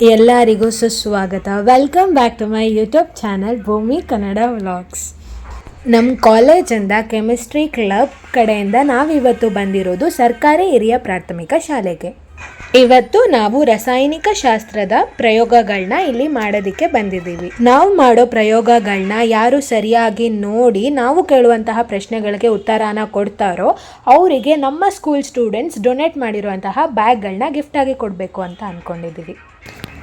ಎಲ್ಲರಿಗೂ ಸುಸ್ವಾಗತ. Welcome back to my YouTube channel Bhoomi Kannada vlogs ನಮ್ಮ ಕಾಲೇಜಿಂದ ಕೆಮಿಸ್ಟ್ರಿ ಕ್ಲಬ್ ಕಡೆಯಿಂದ ನಾವಿವತ್ತು ಬಂದಿರೋದು ಸರ್ಕಾರಿ ಹಿರಿಯ ಪ್ರಾಥಮಿಕ ಶಾಲೆಗೆ. ಇವತ್ತು ನಾವು ರಾಸಾಯನಿಕ ಶಾಸ್ತ್ರದ ಪ್ರಯೋಗಗಳನ್ನ ಇಲ್ಲಿ ಮಾಡೋದಕ್ಕೆ ಬಂದಿದ್ದೀವಿ. ನಾವು ಮಾಡೋ ಪ್ರಯೋಗಗಳನ್ನ ಯಾರು ಸರಿಯಾಗಿ ನೋಡಿ ನಾವು ಕೇಳುವಂತಹ ಪ್ರಶ್ನೆಗಳಿಗೆ ಉತ್ತರನ ಕೊಡ್ತಾರೋ ಅವರಿಗೆ ನಮ್ಮ ಸ್ಕೂಲ್ ಸ್ಟೂಡೆಂಟ್ಸ್ ಡೊನೇಟ್ ಮಾಡಿರುವಂತಹ ಬ್ಯಾಗ್ಗಳನ್ನ ಗಿಫ್ಟಾಗಿ ಕೊಡಬೇಕು ಅಂತ ಅಂದ್ಕೊಂಡಿದ್ದೀವಿ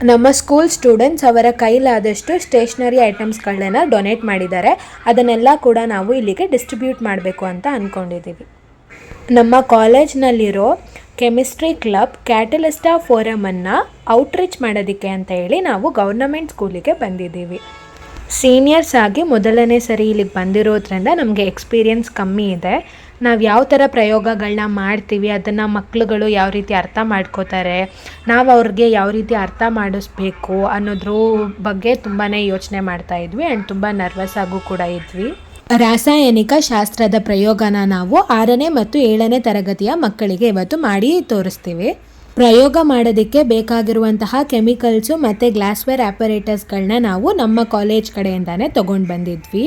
ನಮ್ಮ ಸ್ಕೂಲ್ ಸ್ಟೂಡೆಂಟ್ಸ್ ಅವರ ಕೈಲಾದಷ್ಟು ಸ್ಟೇಷ್ನರಿ ಐಟಮ್ಸ್ಗಳನ್ನ ಡೊನೇಟ್ ಮಾಡಿದ್ದಾರೆ. ಅದನ್ನೆಲ್ಲ ಕೂಡ ನಾವು ಇಲ್ಲಿಗೆ ಡಿಸ್ಟ್ರಿಬ್ಯೂಟ್ ಮಾಡಬೇಕು ಅಂತ ಅಂದ್ಕೊಂಡಿದ್ದೀವಿ ನಮ್ಮ ಕಾಲೇಜ್ನಲ್ಲಿರೋ ಕೆಮಿಸ್ಟ್ರಿ ಕ್ಲಬ್ ಕ್ಯಾಟಲಿಸ್ಟಾ ಫೋರಮನ್ನು ಔಟ್ರೀಚ್ ಮಾಡೋದಕ್ಕೆ ಅಂತ ಹೇಳಿ ನಾವು ಗೌರ್ನಮೆಂಟ್ ಸ್ಕೂಲಿಗೆ ಬಂದಿದ್ದೀವಿ. ಸೀನಿಯರ್ಸ್ ಆಗಿ ಮೊದಲನೇ ಸರಿ ಇಲ್ಲಿಗೆ ಬಂದಿರೋದ್ರಿಂದ ನಮಗೆ ಎಕ್ಸ್ಪೀರಿಯನ್ಸ್ ಕಮ್ಮಿ ಇದೆ. ನಾವು ಯಾವ ಥರ ಪ್ರಯೋಗಗಳನ್ನ ಮಾಡ್ತೀವಿ, ಅದನ್ನು ಮಕ್ಳುಗಳು ಯಾವ ರೀತಿ ಅರ್ಥ ಮಾಡ್ಕೋತಾರೆ, ನಾವು ಅವ್ರಿಗೆ ಯಾವ ರೀತಿ ಅರ್ಥ ಮಾಡಿಸ್ಬೇಕು ಅನ್ನೋದ್ರ ಬಗ್ಗೆ ತುಂಬಾ ಯೋಚನೆ ಮಾಡ್ತಾ ಇದ್ವಿ ಆ್ಯಂಡ್ ತುಂಬ ನರ್ವಸ್ ಆಗೂ ಕೂಡ ಇದ್ವಿ. ರಾಸಾಯನಿಕ ಶಾಸ್ತ್ರದ ಪ್ರಯೋಗನ ನಾವು ಆರನೇ ಮತ್ತು ಏಳನೇ ತರಗತಿಯ ಮಕ್ಕಳಿಗೆ ಇವತ್ತು ಮಾಡಿ ತೋರಿಸ್ತೀವಿ. ಪ್ರಯೋಗ ಮಾಡೋದಕ್ಕೆ ಬೇಕಾಗಿರುವಂತಹ ಕೆಮಿಕಲ್ಸು ಮತ್ತು ಗ್ಲಾಸ್ವೇರ್ ಆಪರೇಟರ್ಸ್ಗಳನ್ನ ನಾವು ನಮ್ಮ ಕಾಲೇಜ್ ಕಡೆಯಿಂದಾನೇ ತೊಗೊಂಡು ಬಂದಿದ್ವಿ.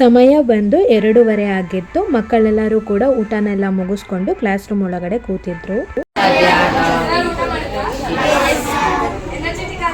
ಸಮಯ ಬಂದು ಎರಡೂವರೆ ಆಗಿತ್ತು. ಮಕ್ಕಳೆಲ್ಲರೂ ಕೂಡ ಊಟನೆಲ್ಲ ಮುಗಿಸ್ಕೊಂಡು ಕ್ಲಾಸ್ ರೂಮ್ ಒಳಗಡೆ ಕೂತಿದ್ರು. ಎನರ್ಜೆಟಿಕ್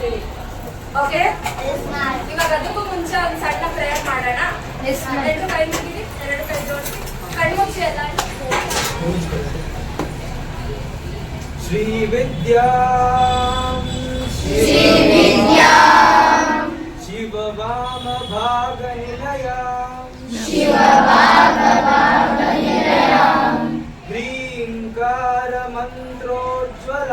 ಓಕೆ ಇವಾಗ ಅದಕ್ಕೂ ಮುಂಚೆ ಒಂದು ಸಣ್ಣ ಪ್ರೇಯರ್ ಮಾಡೋಣ ಎರಡು ಕೈ ಮುಗಿರಿ ಎರಡು ಕೈ ಜೋಡಿಸಿ ಕಣ್ಮುಚ್ಚಿ ಎಲ್ಲ ಶ್ರೀ ವಿದ್ಯಾ ಶ್ರೀ ವಿದ್ಯಾ ಶಿವ ವಾಮ ಭಾಗ ನಿಲಯ ಶಿವ ವಾಮ ಭಾಗ ನಿಲಯ ಮಂತ್ರೋಜ್ವಲ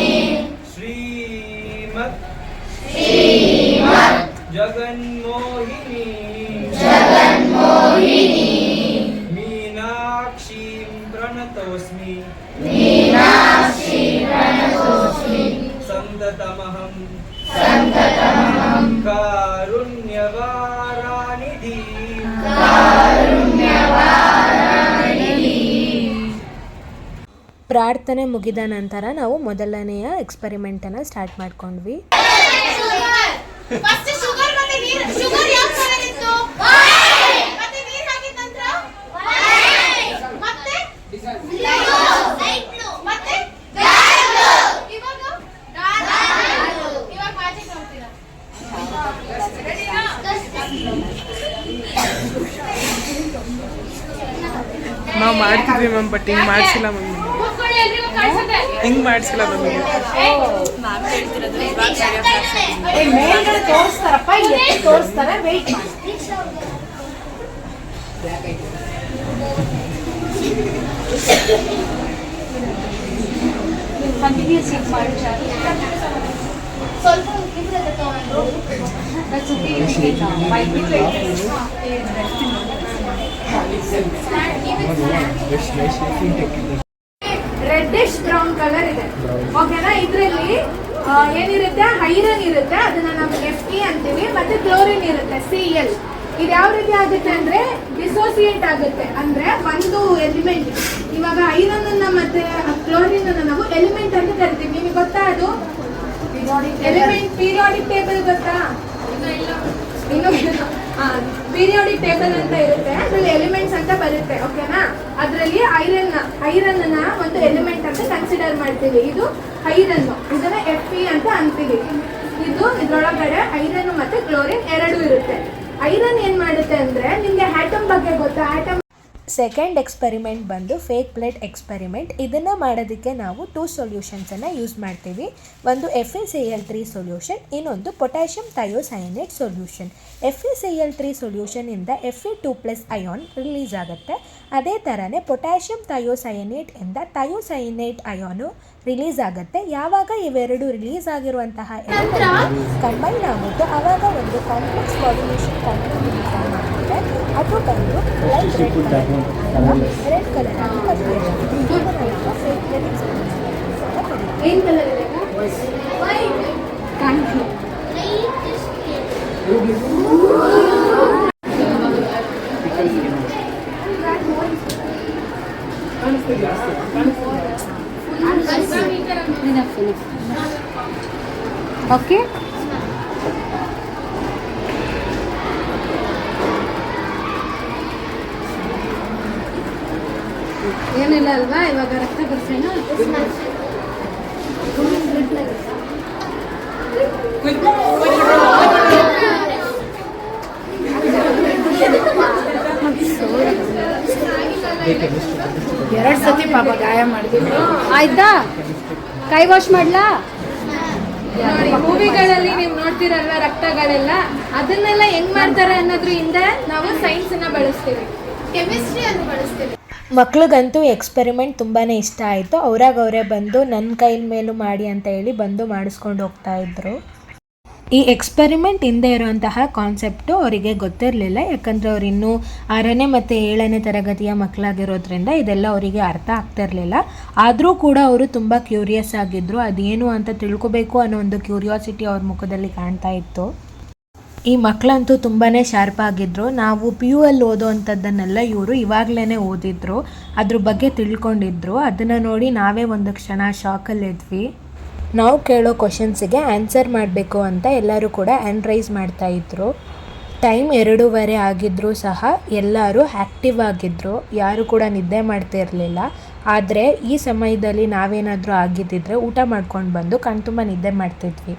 ಪ್ರಣತೋಸ್ಮಿ. ಮೀನಾಕ್ಷಿ ಪ್ರಣತೋಸ್ಮಿ. ಸಂತತಮಹಂ. ಸಂತತಮಹಂ. ಪ್ರಾರ್ಥನೆ ಮುಗಿದ ನಂತರ ನಾವು ಮೊದಲನೆಯ ಎಕ್ಸ್ಪೆರಿಮೆಂಟನ್ನು ಸ್ಟಾರ್ಟ್ ಮಾಡ್ಕೊಂಡ್ವಿ. ನಾವು ಮಾಡ್ತಿದ್ವಿ ಮ್ಯಾಮ್ ಬಟ್ ಹಿಂಗೆ ಮಾಡಿಸಿಲ್ಲ ಮ್ಯಾಮ್ ಹಿಂಗ್ ಮಾಡಿಸಿಲ್ಲ ನಮಗೆ ಮೇಲ್ಗಡೆ ತೋರಿಸ್ತಾರಪ್ಪ ಎತ್ತಿ ತೋರಿಸ್ತಾರೆ ವೆಯ್ಟ್ ಮಾಡಿ. ಸ್ವಲ್ಪ ಇದ್ರೆ ತಗೊಂಡು. ರೆಡ್ಡಿಶ್ ಬ್ರೌನ್ ಕಲರ್ ಇದೆ. ಓಕೆನಾ ಇದರಲ್ಲಿ ಏನಿರುತ್ತೆ? ಐರನ್ ಇರುತ್ತೆ. ಅದನ್ನ ನಾವು ಎಫ್ ಇ ಅಂತೀವಿ ಮತ್ತೆ ಕ್ಲೋರಿನ್ ಇರುತ್ತೆ ಸಿ ಎಲ್ ಇದು ಯಾವ ರೀತಿ ಆಗುತ್ತೆ ಅಂದ್ರೆ ಡಿಸೋಸಿಯೇಟ್ ಆಗುತ್ತೆ. ಅಂದ್ರೆ ಒಂದು ಎಲಿಮೆಂಟ್ ಇವಾಗ ಐರನ್ ಅನ್ನ ಮತ್ತೆ ಕ್ಲೋರಿನ್ ಅನ್ನ ನಾವು ಎಲಿಮೆಂಟ್ ಅಂತ ಕರಿತೀವಿ. ನಿಮಗೆ ಗೊತ್ತಾ ಅದು? ಎಲಿಮೆಂಟ್ ಪೀರಿಯಾಡಿಕ್ ಟೇಬಲ್ ಗೊತ್ತಾ? ಇನ್ನು ಪೀರಿಯಾಡಿಕ್ ಟೇಬಲ್ ಅಂತ ಇರುತ್ತೆ. ಅದ್ರಲ್ಲಿ ಎಲಿಮೆಂಟ್ಸ್ ಅಂತ ಬರುತ್ತೆ ಓಕೆನಾ ಅದರಲ್ಲಿ ಐರನ್ ಐರನ್ ಒಂದು ಎಲಿಮೆಂಟ್ ಅಂತ ಕನ್ಸಿಡರ್ ಮಾಡ್ತೀವಿ. ಇದು ಐರನ್, ಇದನ್ನ ಎಫ್ ಪಿ ಅಂತ ಅಂತೀವಿ. ಇದು ಇದ್ರೊಳಗಡೆ ಐರನ್ ಮತ್ತೆ ಕ್ಲೋರಿನ್ ಎರಡು ಇರುತ್ತೆ. ಐರನ್ ಏನ್ ಮಾಡುತ್ತೆ ಅಂದ್ರೆ, ನಿಮ್ಗೆ ಆಟಮ್ ಬಗ್ಗೆ ಗೊತ್ತಾ? ಆಟಮ್ ಸೆಕೆಂಡ್ ಎಕ್ಸ್ಪೆರಿಮೆಂಟ್ ಬಂದು ಫೇಕ್ ಪ್ಲೇಟ್ ಎಕ್ಸ್ಪೆರಿಮೆಂಟ್ ಇದನ್ನು ಮಾಡೋದಕ್ಕೆ ನಾವು ಟೂ ಸೊಲ್ಯೂಷನ್ಸನ್ನು ಯೂಸ್ ಮಾಡ್ತೀವಿ. ಒಂದು F E C L three solution ಇನ್ನೊಂದು potassium thiocyanate solution F E C L three ಸೊಲ್ಯೂಷನಿಂದ F E two plus ion release ಆಗುತ್ತೆ. ಅದೇ ಥರನೇ ಪೊಟ್ಯಾಷಿಯಂ ಥಯೋಸೈನೇಟ್ ಇಂದ ಥಯೋಸೈನೇಟ್ ಅಯಾನು ರಿಲೀಸ್ ಆಗುತ್ತೆ. ಯಾವಾಗ ಇವೆರಡು ರಿಲೀಸ್ ಆಗಿರುವಂತಹ ಕಂಬೈನ್ ಆಗುತ್ತೋ ಆವಾಗ ಒಂದು ಕಾಂಪ್ಲೆಕ್ಸ್ ಕಾಂಬಿನೇಷನ್ ಕಾಂಪ್ಲೆಕ್ಸ್ ಅದು ಬಂದು light red colour red colour ಆಗಿ ಬದಲಾಯಿಸುತ್ತೆ ಇದನ್ನು ನಾವು fake blood experiment ಅಂತ ಕರೀತೀವಿ. ಏನ್ ಕಲರ್ ಇದೆ ಕಾಣ್ತು ಓಕೆ ಏನಿಲ್ಲ ಅಲ್ವಾ? ಇವಾಗ ರಕ್ತ ಬರ್ಸೇನ? ಎರಡ್ ಸತಿ ಪಾಪ ಗಾಯ ಮಾಡಿದ್ರು ಆಯ್ತಾ? ಕೈ ವಾಶ್ ಮಾಡ್ಲಾ? ನೋಡಿ ಮೂವಿಗಳಲ್ಲಿ ನೀವು ನೋಡ್ತಿರಲ್ವಾ ರಕ್ತಗಳೆಲ್ಲ? ಅದನ್ನೆಲ್ಲ ಹೆಂಗ್ ಮಾಡ್ತಾರೆ ಅನ್ನೋದ್ರ ಹಿಂದೆ ನಾವು ಸೈನ್ಸ್ ಅನ್ನ ಬಳಸ್ತೀವಿ. ಕೆಮಿಸ್ಟ್ರಿ ಅನ್ನು ಬಳಸ್ತೀವಿ. ಮಕ್ಳಿಗಂತೂ ಎಕ್ಸ್ಪೆರಿಮೆಂಟ್ ತುಂಬಾ ಇಷ್ಟ ಆಯಿತು. ಅವ್ರಾಗ ಅವರೇ ಬಂದು ನನ್ನ ಕೈಲ ಮೇಲೂ ಮಾಡಿ ಅಂತ ಹೇಳಿ ಬಂದು ಮಾಡಿಸ್ಕೊಂಡು ಹೋಗ್ತಾ ಇದ್ರು. ಈ ಎಕ್ಸ್ಪೆರಿಮೆಂಟ್ ಹಿಂದೆ ಇರುವಂತಹ ಕಾನ್ಸೆಪ್ಟು ಅವರಿಗೆ ಗೊತ್ತಿರಲಿಲ್ಲ. ಯಾಕಂದರೆ ಅವ್ರು ಇನ್ನೂ ಆರನೇ ಮತ್ತು ಏಳನೇ ತರಗತಿಯ ಮಕ್ಕಳಾಗಿರೋದ್ರಿಂದ ಇದೆಲ್ಲ ಅವರಿಗೆ ಅರ್ಥ ಆಗ್ತಿರಲಿಲ್ಲ. ಆದರೂ ಕೂಡ ಅವರು ತುಂಬ ಕ್ಯೂರಿಯಸ್ ಆಗಿದ್ದರು ಅದೇನು ಅಂತ ತಿಳ್ಕೊಬೇಕು ಅನ್ನೋ ಒಂದು ಕ್ಯೂರಿಯಾಸಿಟಿ ಅವ್ರ ಮುಖದಲ್ಲಿ ಕಾಣ್ತಾ ಇತ್ತು. ಈ ಮಕ್ಕಳಂತೂ ತುಂಬಾ ಶಾರ್ಪ್ ಆಗಿದ್ರು. ನಾವು ಪಿ ಯು ಅಲ್ಲಿ ಓದೋವಂಥದ್ದನ್ನೆಲ್ಲ ಇವರು ಇವಾಗಲೇ ಓದಿದ್ರು. ಅದ್ರ ಬಗ್ಗೆ ತಿಳ್ಕೊಂಡಿದ್ರು. ಅದನ್ನು ನೋಡಿ ನಾವೇ ಒಂದು ಕ್ಷಣ ಶಾಕಲ್ಲಿದ್ವಿ ನಾವು ಕೇಳೋ ಕ್ವಶನ್ಸಿಗೆ ಆನ್ಸರ್ ಮಾಡಬೇಕು ಅಂತ ಎಲ್ಲರೂ ಕೂಡ ಆ್ಯಂಡ್ರೈಸ್ ಮಾಡ್ತಾಯಿದ್ರು ಟೈಮ್ ಎರಡೂವರೆ ಆಗಿದ್ದರೂ ಸಹ ಎಲ್ಲರೂ ಆ್ಯಕ್ಟಿವ್ ಆಗಿದ್ದರು ಯಾರು ಕೂಡ ನಿದ್ದೆ ಮಾಡ್ತಿರಲಿಲ್ಲ ಆದರೆ ಈ ಸಮಯದಲ್ಲಿ ನಾವೇನಾದರೂ ಆಗಿದ್ದಿದ್ರೆ ಊಟ ಮಾಡ್ಕೊಂಡು ಬಂದು ಕಣ್ತುಂಬ ನಿದ್ದೆ ಮಾಡ್ತಿದ್ವಿ.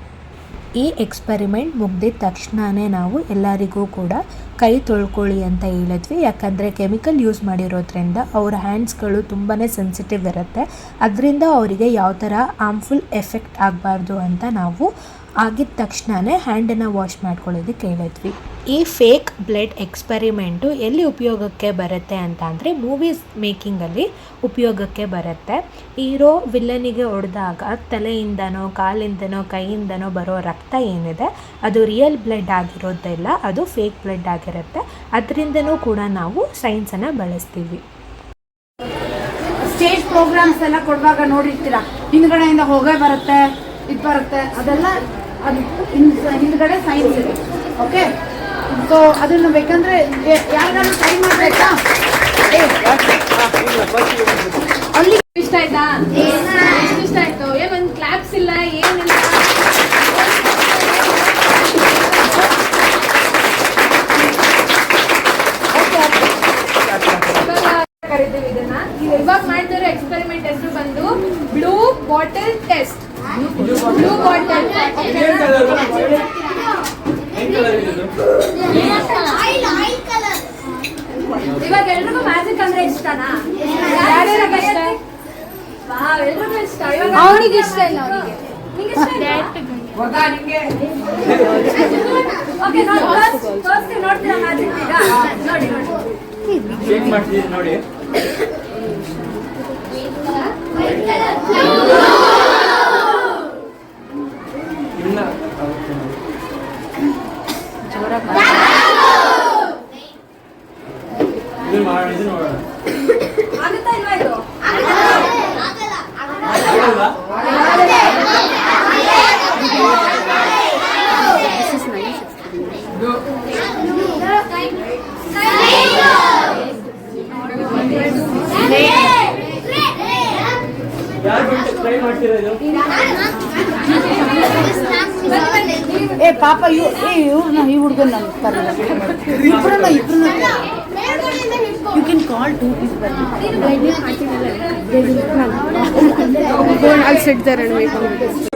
ಈ ಎಕ್ಸ್ಪರಿಮೆಂಟ್ ಮುಗ್ದಿದ ತಕ್ಷಣವೇ ನಾವು ಎಲ್ಲರಿಗೂ ಕೂಡ ಕೈ ತೊಳ್ಕೊಳ್ಳಿ ಅಂತ ಹೇಳಿದ್ವಿ. ಯಾಕಂದರೆ ಕೆಮಿಕಲ್ ಯೂಸ್ ಮಾಡಿರೋದ್ರಿಂದ ಅವ್ರ ಹ್ಯಾಂಡ್ಸ್ಗಳು ತುಂಬಾ ಸೆನ್ಸಿಟಿವ್ ಇರುತ್ತೆ. ಅದರಿಂದ ಅವರಿಗೆ ಯಾವ ಥರ ಹಾರ್ಮ್ಫುಲ್ ಎಫೆಕ್ಟ್ ಆಗಬಾರ್ದು ಅಂತ ನಾವು ಆಗಿದ ತಕ್ಷಣವೇ ಹ್ಯಾಂಡನ್ನು ವಾಶ್ ಮಾಡ್ಕೊಳ್ಳೋದಕ್ಕೆ ಹೇಳಿದ್ವಿ ಈ ಫೇಕ್ ಬ್ಲಡ್ ಎಕ್ಸ್ಪೆರಿಮೆಂಟು ಎಲ್ಲಿ ಉಪಯೋಗಕ್ಕೆ ಬರುತ್ತೆ ಅಂತ ಅಂದರೆ ಮೂವೀಸ್ ಮೇಕಿಂಗಲ್ಲಿ ಉಪಯೋಗಕ್ಕೆ ಬರುತ್ತೆ. ಹೀರೋ ವಿಲ್ಲನಿಗೆ ಹೊಡೆದಾಗ ತಲೆಯಿಂದನೋ ಕಾಲಿಂದನೋ ಕೈಯಿಂದನೋ ಬರೋ ರಕ್ತ ಏನಿದೆ, ಅದು ರಿಯಲ್ ಬ್ಲಡ್ ಆಗಿರೋದಿಲ್ಲ, ಅದು ಫೇಕ್ ಬ್ಲಡ್ ಆಗಿರುತ್ತೆ. ಅದರಿಂದನೂ ಕೂಡ ನಾವು ಸೈನ್ಸನ್ನು ಬಳಸ್ತೀವಿ. ಸ್ಟೇಜ್ ಪ್ರೋಗ್ರಾಮ್ಸ್ ಎಲ್ಲ ಕೊಡುವಾಗ ನೋಡಿರ್ತೀರಾ? ಹಿಂದ್ಗಡೆಯಿಂದ ಹೋಗೇ ಬರುತ್ತೆ, ಇದು ಬರುತ್ತೆ, ಅದೆಲ್ಲ ಅದು ಹಿಂದ್- ಹಿಂದ್ಗಡೆ ಸೈನ್ಸ್ ಇದೆ. ಓಕೆ ಸೊ ಅದನ್ನು ಬೇಕಂದ್ರೆ ಯಾರಿಗಾದ್ರೂ ಟ್ರೈ ಮಾಡ್ಬೇಕಾ ಅಲ್ಲಿ ಇಷ್ಟ ಆಯ್ತಾ ಎಷ್ಟು ಇಷ್ಟ ಆಯ್ತು ಏನ್ ಒಂದ್ ಕ್ಲಾಪ್ಸ್ ಇಲ್ಲ ಏನಿಲ್ಲ ಇವಾಗ ಕರಿತೀವಿ ಇದನ್ನ ಇವಾಗ ಮಾಡ್ತಿರೋ ಎಕ್ಸ್ಪೆರಿಮೆಂಟ್ ಹೆಸರು ಬಂದು blue bottle test blue bottle ಏನ್ ಕಲರ್ ಏನ್ ಕಲರ್ ಇದು ಆಯಿಲ್ ಆಯಿಲ್ ಕಲರ್ ಇವಾಗ ಎಲ್ರಿಗೂ ಮ್ಯಾಜಿಕ್ ಅಂದ್ರೆ ಇಷ್ಟನಾ ಯಾರ್ಯಾರಿಗೆ ಇಷ್ಟ ವಾವ್ ಎಲ್ರಿಗೂ ಇಷ್ಟ ಇವಾಗ ಅವನಿಗೆ ಇಷ್ಟ ಇಲ್ಲ ಅವನಿಗೆ ನಿಂಗೆ ಇಷ್ಟ ಇಲ್ಲ? ಓಕೆ ನೋಡಿ ತೋರ್ಸ್- ತೋರ್ಸ್ತೀನಿ ನೋಡ್ತೀರಾ ಮ್ಯಾಜಿಕ್ ಈಗ ನೋಡಿ ನೋಡಿ ಹೇಗ್ ಮಾಡ್ತಿದೀನಿ ನೋಡಿ ಇನ್ನ ಇದು ಮಾಡೋಣ ಇದು ನೋಡೋಣ ಆಗುತ್ತಾ ಇಲ್ವಾ ಇದು ಆಗಲ್ಲ ಆಗಲ್ವಾ? ಇದು ಯಾರು ಬಿಟ್ಟು ಟ್ರೈ ಮಾಡ್ತೀರಾ ಇದು ಏ, ಪಾಪ ಇವ್ ಏ, ಇವ್ರನ್ನ, ಈ ಹುಡುಗನ ನಾನು ಕರೆದ ಇಬ್ರನ್ನ ಇಬ್ರನ್ನ you can call piece there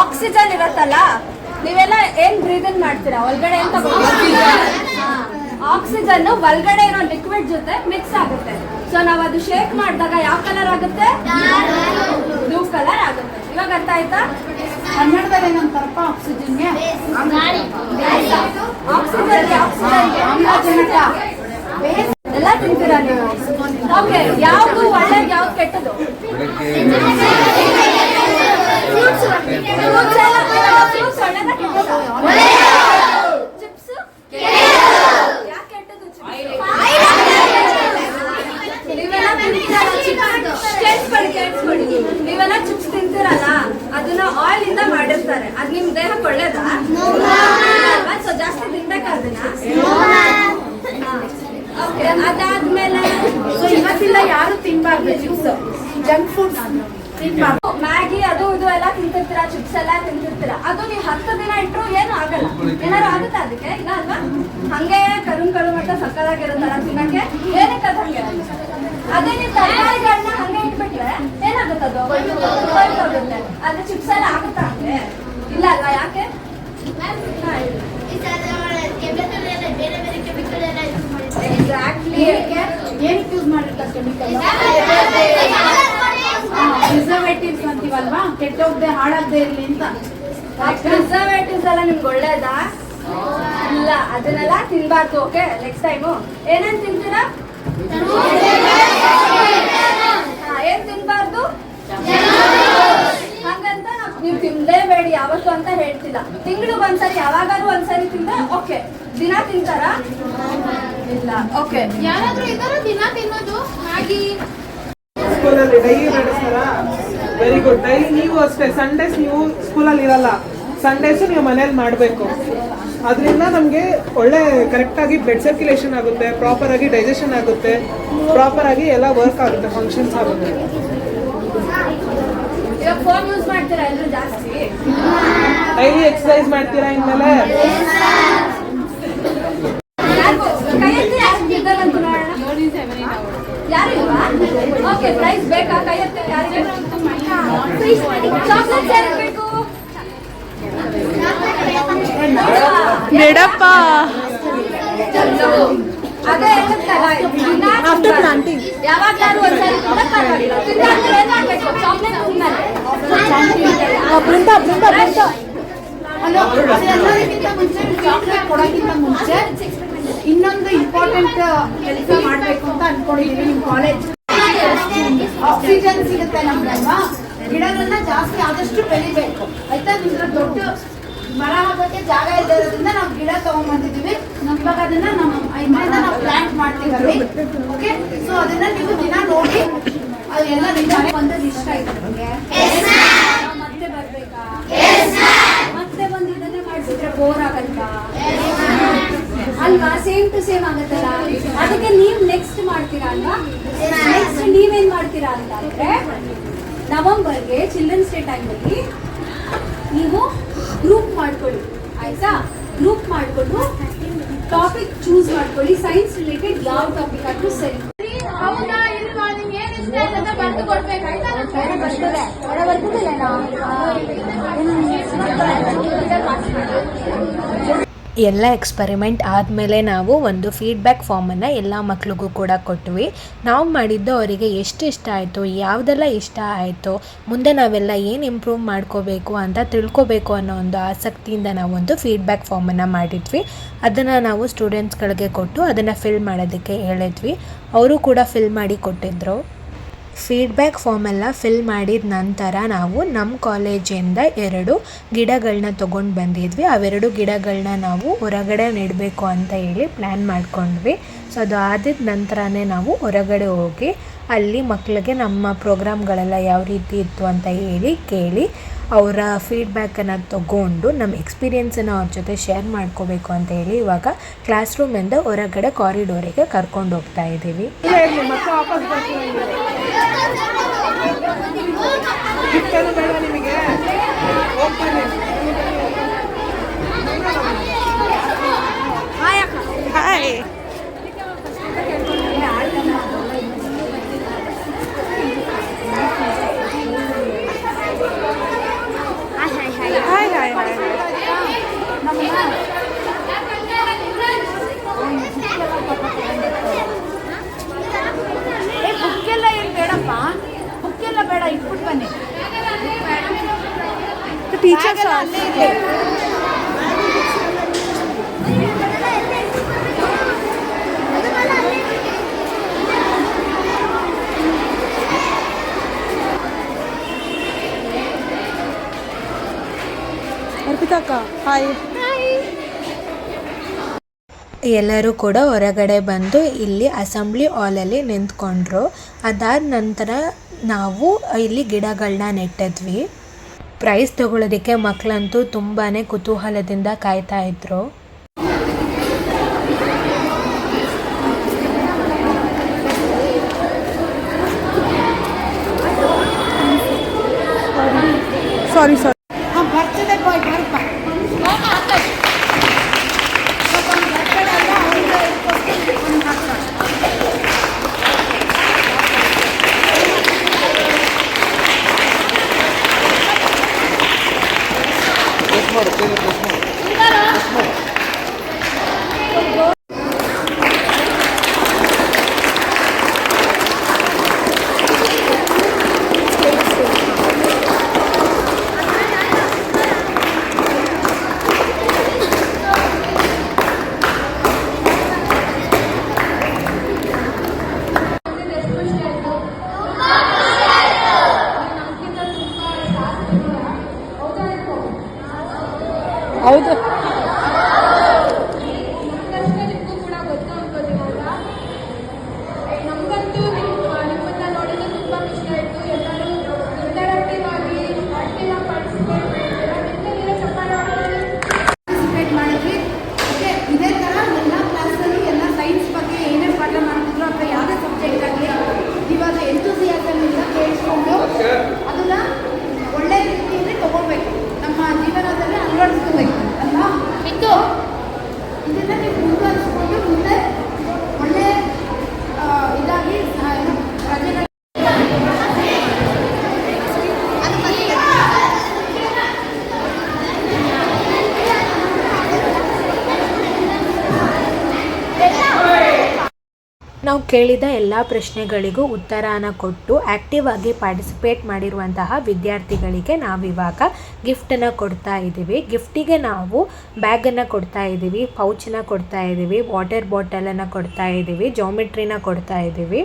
oxygen ಇರುತ್ತಲ್ಲ ನೀವೆಲ್ಲ ಏನ್ ಬ್ರೀದನ್ ಮಾಡ್ತೀರಾ? ಒಳಗಡೆ ಅಂತ ಆಕ್ಸಿಜನ್ ಒಳಗಡೆ ಇರೋ ಲಿಕ್ವಿಡ್ ಜೊತೆ ಮಿಕ್ಸ್ ಆಗುತ್ತೆ. ಸೊ ನಾವ್ ಅದು ಶೇಕ್ ಮಾಡಿದಾಗ ಯಾವ ಕಲರ್ ಆಗುತ್ತೆ? ಬ್ಲೂ ಕಲರ್ ಆಗುತ್ತೆ. ಇವಾಗ ಅರ್ಥ ಆಯ್ತಾ? ಕನ್ನಡದಲ್ಲಿ ಏನಂತಾರಪ್ಪ? ಆಕ್ಸಿಜನ್ಗೆ ಆಕ್ಸಿಜನ್ ಆಮ್ಲಜನಕ ಎಲ್ಲ ತಿಂತೀರಾ ನೀವು ಓಕೆ ಯಾವ್ದು ಒಳ್ಳೇದು ಯಾವ್ದು ಕೆಟ್ಟದು ಫ್ರೂಟ್ಸ್ ಎಲ್ಲ ಫ್ರೂಟ್ಸ್ ಒಳ್ಳೇದ ಕೆಟ್ಟದ ಚಿಪ್ಸ್ ಯಾಕೆ ಕೆಟ್ಟದು ನೀವೆಲ್ಲ ತಿಂತೀರಲ್ಲ ಚಿಪ್ಸ್ ಕೇಳಿಸ್ಕೊಳ್ಳಿ ಕೇಳಿಸ್ಕೊಳ್ಳಿ ನೀವೆಲ್ಲ ಚಿಪ್ಸ್ ತಿಂತೀರಲ್ಲ ಅದನ್ನ ಆಯಿಲ್ ಇಂದ ಮಾಡಿರ್ತಾರೆ ಅದ್ ನಿಮ್ ದೇಹಕ್ಕೆ ಒಳ್ಳೇದಾ ಸೊ ಜಾಸ್ತಿ ತಿನ್ಬೇಕಾದನ್ನ ಓಕೆ ಅದಾದ್ಮೇಲೆ ಸೊ ಇವತ್ತಿಲ್ಲ ಯಾರು ತಿನ್ಬಾರ್ದು ಚಿಪ್ಸ್ ಮ್ಯಾಗಿ ಅದು ಇದು ಎಲ್ಲ ತಿಂತಿರ್ತೀರ ಚಿಪ್ಸ್ ಎಲ್ಲ ತಿಂತಿರ್ತೀರ? ಅದು ನೀವು ಹತ್ತು ದಿನ ಇಟ್ಟರು ಏನು ಆಗಲ್ಲ. ಏನಾರು ಆಗುತ್ತಾ ಅದಕ್ಕೆ? ಇಲ್ಲ ಅಲ್ವಾ? ಹಂಗೆ ಕರುಣ್ ಕರು ಅಂತ ಸಕ್ಕದಾಗಿರುತ್ತಲ್ಲ ತಿನ್ನಕ್ಕೆ ಏನಕ್ಕೆ ಅದು ಹಂಗೆ? ಅದೇ ನೀವು ತರಕಾರಿಗಳನ್ನ ಹಂಗೆ ಇಟ್ಬಿಟ್ರೆ ಏನಾಗುತ್ತೆ ಅದು? ಅದ್ರ ಅದು ಚಿಪ್ಸ್ ಎಲ್ಲ ಆಗುತ್ತಾ ಹಂಗೆ? ಇಲ್ಲ ಅಲ್ವಾ ಯಾಕೆ. ಎಕ್ಸಾಕ್ಟ್ಲಿ ಏನಕ್ಕೆ ಯೂಸ್ ಮಾಡಿರ್ತಾರೆ ಕೆಮಿಕಲ್ ಪ್ರಿಸರ್ವೇಟಿವ್ಸ್ ಅಂತೀವಲ್ವಾ? ಕೆಟ್ಟೋಗ್ದೆ ಹಾಳಾಗದೆ ಇರ್ಲಿ ಅಂತ. ಪ್ರಿಸರ್ವೇಟಿವ್ಸ್ ಎಲ್ಲ ನಿಮ್ಗೆ ಒಳ್ಳೇದಾ? ಇಲ್ಲ ಅದನ್ನೆಲ್ಲ ತಿನ್ಬಾರ್ದು ಓಕೆ ನೆಕ್ಸ್ಟ್ ಟೈಮು ಏನೇನು ತಿಂತೀರಾ? ಏನ್ ತಿನ್ಬಾರ್ದು? ಹಂಗಂತ ನಾವ್- ತಿನ್ಲೇಬೇಡಿ ಯಾವತ್ತು ಅಂತ ಹೇಳ್ತಿಲ್ಲ. ತಿಂಗಳು ಒಂದ್ಸರಿ, ಯಾವಾಗಾದ್ರೂ ಒಂದ್ಸರಿ ತಿಂದ್ರೆ ಓಕೆ ದಿನ ತಿಂತಾರಾ? ಇಲ್ಲ ಓಕೆ ಯಾರಾದ್ರೂ ಇದಾರ ದಿನ ತಿನ್ನೋದು? ಮ್ಯಾಗಿ ಸ್ಕೂಲಲ್ಲಿ ಡೈಲಿ ನಡೆಸ್ತಾರ ವೆರಿ ಗುಡ್ ಡೈಲಿ ನೀವು ಅಷ್ಟೇ ಸಂಡೇಸ್ ನೀವು ಸ್ಕೂಲಲ್ಲಿ ಇರಲ್ಲ. ಸಂಡೇಸ್ ನೀವು ಮನೇಲಿ ಮಾಡಬೇಕು. ಅದರಿಂದ ನಮಗೆ ಒಳ್ಳೆ ಕರೆಕ್ಟಾಗಿ ಬ್ಲಡ್ ಸರ್ಕ್ಯುಲೇಷನ್ ಆಗುತ್ತೆ ಪ್ರಾಪರ್ ಆಗಿ ಡೈಜೆಷನ್ ಆಗುತ್ತೆ ಪ್ರಾಪರ್ ಆಗಿ ಎಲ್ಲ ವರ್ಕ್ ಆಗುತ್ತೆ ಫಂಕ್ಷನ್ಸ್ ಆಗುತ್ತೆ. ಡೈಲಿ ಎಕ್ಸಸೈಸ್ ಮಾಡ್ತೀರಾ ಇನ್ಮೇಲೆ ಯಾರಿಗೂ ಕೈ ಎತ್ತಿ ಯಾರಿಗೂ ಗೆದ್ದಲ್ಲ ಅಂತ ನೋಡೋಣ ಯಾರು ಇಲ್ವಾ ಓಕೆ ಪ್ರೈಸ್ ಬೇಕಾ ಕೈ ಎತ್ತಿ ಯಾರಿಗೆ ಚಾಕ್ಲೇಟ್ ಯಾರಿಗೆ ಬೇಕು ಬೇಡಪ್ಪ ಅದೇ ಹೇಳುತ್ತಲ್ಲ ದಿನ ತಿನ್ಬಾರ್ದು. ಯಾವಾಗ್ಲಾದ್ರೂ ಒಂದ್ಸರಿ ತಿಂದ್ರೆ ಪರವಾಗಿಲ್ಲ ತಿಂದಾದ್ಮೇಲೆ ಏನ್ ಮಾಡ್ಬೇಕು ಹಲೋ ಅದೆಲ್ಲದಕ್ಕಿಂತ ಮುಂಚೆ ಚಾಕ್ಲೇಟ್ ಕೊಡೋಕ್ಕಿಂತ ಮುಂಚೆ ಇನ್ನೊಂದು ಇಂಪಾರ್ಟೆಂಟ್ ಕೆಲಸ ಮಾಡಬೇಕು ಅಂತ ಅನ್ಕೊಂಡಿದೀವಿ ನಿಮ್ ಕಾಲೇಜ್ ಆಕ್ಸಿಜನ್ ಸಿಗುತ್ತೆ ನಮ್ಗಲ್ವಾ? ಗಿಡಗಳನ್ನ ಜಾಸ್ತಿ ಆದಷ್ಟು ಬೆಳಿಬೇಕು. ನಿಮ್ಗೆ ಮರ ಹಾಕೋಕೆ ಜಾಗ ಇರೋದ್ರಿಂದ ನಾವು ಗಿಡ ತಗೊಂಡ್ಬಂದಿದ್ದೀವಿ. ಇವಾಗ ಅದನ್ನ ನಮ್ಮ ಇದರಿಂದ ನಾವು ಪ್ಲಾಂಟ್ ಮಾಡ್ತೀವಿ ಓಕೆ ಸೊ ಅದನ್ನ ನೀವು ದಿನ ನೋಡಿ ಅದೆಲ್ಲ ಎಲ್ಲ ಮನೆ ಬಂದದ್ದು ಇಷ್ಟ ಆಯ್ತು ನಿಮಗೆ? ಮತ್ತೆ ಬರ್ಬೇಕಾ? ಮತ್ತೆ ಬಂದು ಇದನ್ನೇ ಮಾಡಿಸಿದ್ರೆ ಬೋರ್ ಆಗಲ್ವಾ? ಅಲ್ವಾ? ಸೇಮ್ ಟು ಸೇಮ್ ಆಗುತ್ತಲ್ಲ? ಅದಕ್ಕೆ ನೀವ್ ನೆಕ್ಸ್ಟ್ ಮಾಡ್ತೀರಾ ಅಲ್ವಾ? ನೆಕ್ಸ್ಟ್ ನೀವೇನ್ ಮಾಡ್ತೀರಾ ಅಂತ ಅಂದ್ರೆ ನವೆಂಬರ್ಗೆ ಚಿಲ್ಡ್ರನ್ಸ್ ಡೇ ಟೈಮಲ್ಲಿ ನೀವು ಗ್ರೂಪ್ ಮಾಡ್ಕೊಳ್ಳಿ ಆಯ್ತಾ? ಗ್ರೂಪ್ ಮಾಡ್ಕೊಂಡು ಟಾಪಿಕ್ ಚೂಸ್ ಮಾಡ್ಕೊಳ್ಳಿ. ಸೈನ್ಸ್ ರಿಲೇಟೆಡ್ ಯಾವ ಟಾಪಿಕ್ ಆದ್ರೂ ಸರಿ. ಹೌದಾ? ಇಲ್ವಾ? ನಿಮ್ಗೆ ಏನ್ ಇಷ್ಟ ಆಯ್ತು ಅಂತ ಬರ್ದು ಕೊಡ್ಬೇಕು ಆಯ್ತಾ? ಎಲ್ಲ ಎಕ್ಸ್ಪರಿಮೆಂಟ್ ಆದಮೇಲೆ ನಾವು ಒಂದು ಫೀಡ್ಬ್ಯಾಕ್ ಫಾರ್ಮನ್ನು ಎಲ್ಲ ಮಕ್ಳಿಗೂ ಕೂಡ ಕೊಟ್ವಿ. ನಾವು ಮಾಡಿದ್ದು ಅವರಿಗೆ ಎಷ್ಟು ಇಷ್ಟ ಆಯಿತು, ಯಾವುದೆಲ್ಲ ಇಷ್ಟ ಆಯಿತು, ಮುಂದೆ ನಾವೆಲ್ಲ ಏನು ಇಂಪ್ರೂವ್ ಮಾಡ್ಕೋಬೇಕು ಅಂತ ತಿಳ್ಕೊಬೇಕು ಅನ್ನೋ ಒಂದು ಆಸಕ್ತಿಯಿಂದ ನಾವೊಂದು ಫೀಡ್ಬ್ಯಾಕ್ ಫಾರ್ಮನ್ನು ಮಾಡಿದ್ವಿ. ಅದನ್ನು ನಾವು ಸ್ಟೂಡೆಂಟ್ಸ್ಗಳಿಗೆ ಕೊಟ್ಟು ಅದನ್ನು ಫಿಲ್ ಮಾಡೋದಕ್ಕೆ ಹೇಳಿದ್ವಿ. ಅವರು ಕೂಡ ಫಿಲ್ ಮಾಡಿ ಕೊಟ್ಟಿದ್ದರು ಫೀಡ್ಬ್ಯಾಕ್ ಫಾರ್ಮೆಲ್ಲ ಫಿಲ್ ಮಾಡಿದ ನಂತರ ನಾವು ನಮ್ಮ ಕಾಲೇಜಿಂದ ಎರಡು ಗಿಡಗಳನ್ನ ತೊಗೊಂಡು ಬಂದಿದ್ವಿ. ಅವೆರಡು ಗಿಡಗಳನ್ನ ನಾವು ಹೊರಗಡೆ ನೆಡಬೇಕು ಅಂತ ಹೇಳಿ ಪ್ಲ್ಯಾನ್ ಮಾಡಿಕೊಂಡ್ವಿ. ಸೊ ಅದು ಆದಿದ ನಂತರನೇ ನಾವು ಹೊರಗಡೆ ಹೋಗಿ ಅಲ್ಲಿ ಮಕ್ಕಳಿಗೆ ನಮ್ಮ ಪ್ರೋಗ್ರಾಮ್ಗಳೆಲ್ಲ ಯಾವ ರೀತಿ ಇತ್ತು ಅಂತ ಹೇಳಿ ಕೇಳಿ ಅವರ ಫೀಡ್ಬ್ಯಾಕನ್ನು ತಗೊಂಡು ನಮ್ಮ ಎಕ್ಸ್ಪೀರಿಯೆನ್ಸನ್ನು ಅವ್ರ ಜೊತೆ ಶೇರ್ ಮಾಡ್ಕೋಬೇಕು ಅಂತ ಹೇಳಿ ಇವಾಗ ಕ್ಲಾಸ್ ರೂಮಿಂದ ಹೊರಗಡೆ ಕಾರಿಡೋರಿಗೆ ಕರ್ಕೊಂಡು ಹೋಗ್ತಾ ಇದ್ದೀವಿ. ನಿಮಗೆ ಹೋಗ್ತೀನಿ hi hi hi hi hi ಏ ಬುಕ್ಕೆಲ್ಲ ಏನು ಬೇಡಪ್ಪ ಬುಕ್ಕೆಲ್ಲ ಬೇಡ ಇಟ್ಬಿಟ್ಟು ಬನ್ನಿ ಟೀಚರ್ಸ್ ಅಲ್ಲೇ ಇದೆ ಅರ್ಪಿತಾ ಅಕ್ಕ ಹಾಯ್ ಎಲ್ಲರೂ ಕೂಡ ಹೊರಗಡೆ ಬಂದು ಇಲ್ಲಿ ಅಸೆಂಬ್ಲಿ ಹಾಲಲ್ಲಿ ನಿಂತ್ಕೊಂಡ್ರು. ಅದಾದ ನಂತರ ನಾವು ಇಲ್ಲಿ ಗಿಡಗಳನ್ನ ನೆಟ್ಟಿದ್ವಿ. ಪ್ರೈಸ್ ತಗೊಳ್ಳೋದಕ್ಕೆ ಮಕ್ಕಳಂತೂ ತುಂಬಾ ಕುತೂಹಲದಿಂದ ಕಾಯ್ತಾ ಇದ್ರು. ಸಾರಿ ಸಾರಿ vai, vai, vai. Vamos lá, ಅಲ್ವಾ ಇದು ಇದನ್ನ ನೀವು ಮುಂದುವರಿಸ್ಕೊಂಡು ಮುಂದೆ ಒಳ್ಳೆ ಆ, ಇದಾಗಿ ಆ, ಏನು, ಪ್ರಜೆಗಳ ಅದು ಮತ್ತೆ ನಾವು ಕೇಳಿದ ಎಲ್ಲ ಪ್ರಶ್ನೆಗಳಿಗೂ ಉತ್ತರಾನ ಕೊಟ್ಟು ಆ್ಯಕ್ಟಿವ್ ಆಗಿ ಪಾರ್ಟಿಸಿಪೇಟ್ ಮಾಡಿರುವಂತಹ ವಿದ್ಯಾರ್ಥಿಗಳಿಗೆ ನಾವಿವಾಗ ಗಿಫ್ಟನ್ನು ಕೊಡ್ತಾ ಇದ್ದೀವಿ. ಗಿಫ್ಟಿಗೆ ನಾವು ಬ್ಯಾಗನ್ನು ಕೊಡ್ತಾ ಇದ್ದೀವಿ ಪೌಚನ್ನು ಕೊಡ್ತಾ ಇದ್ದೀವಿ ವಾಟರ್ ಬಾಟಲನ್ನು ಕೊಡ್ತಾ ಇದ್ದೀವಿ ಜಾಮಿಟ್ರಿನ ಕೊಡ್ತಾ ಇದ್ದೀವಿ.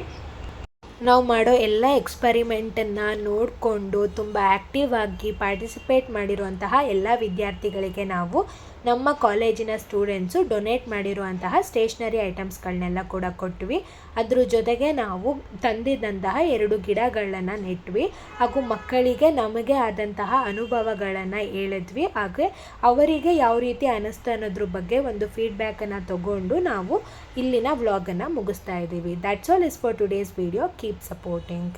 ನಾವು ಮಾಡೋ ಎಲ್ಲ ಎಕ್ಸ್ಪರಿಮೆಂಟನ್ನು ನೋಡಿಕೊಂಡು ತುಂಬ ಆ್ಯಕ್ಟಿವ್ ಆಗಿ ಪಾರ್ಟಿಸಿಪೇಟ್ ಮಾಡಿರುವಂತಹ ಎಲ್ಲ ವಿದ್ಯಾರ್ಥಿಗಳಿಗೆ ನಾವು ನಮ್ಮ ಕಾಲೇಜಿನ ಸ್ಟೂಡೆಂಟ್ಸು ಡೊನೇಟ್ ಮಾಡಿರುವಂತಹ ಸ್ಟೇಷ್ನರಿ ಐಟಮ್ಸ್ಗಳನ್ನೆಲ್ಲ ಕೂಡ ಕೊಟ್ವಿ. ಅದ್ರ ಜೊತೆಗೆ ನಾವು ತಂದಿದ್ದಂತಹ ಎರಡು ಗಿಡಗಳನ್ನು ನೆಟ್ವಿ. ಹಾಗೂ ಮಕ್ಕಳಿಗೆ ನಮಗೆ ಆದಂತಹ ಅನುಭವಗಳನ್ನು ಹೇಳಿದ್ವಿ. ಹಾಗೆ ಅವರಿಗೆ ಯಾವ ರೀತಿ ಅನ್ನಿಸ್ತು ಅನ್ನೋದ್ರ ಬಗ್ಗೆ ಒಂದು ಫೀಡ್ಬ್ಯಾಕನ್ನು ತಗೊಂಡು ನಾವು ಇಲ್ಲಿನ ವ್ಲಾಗನ್ನು ಮುಗಿಸ್ತಾ ಇದ್ದೀವಿ. That's all is for today's video keep supporting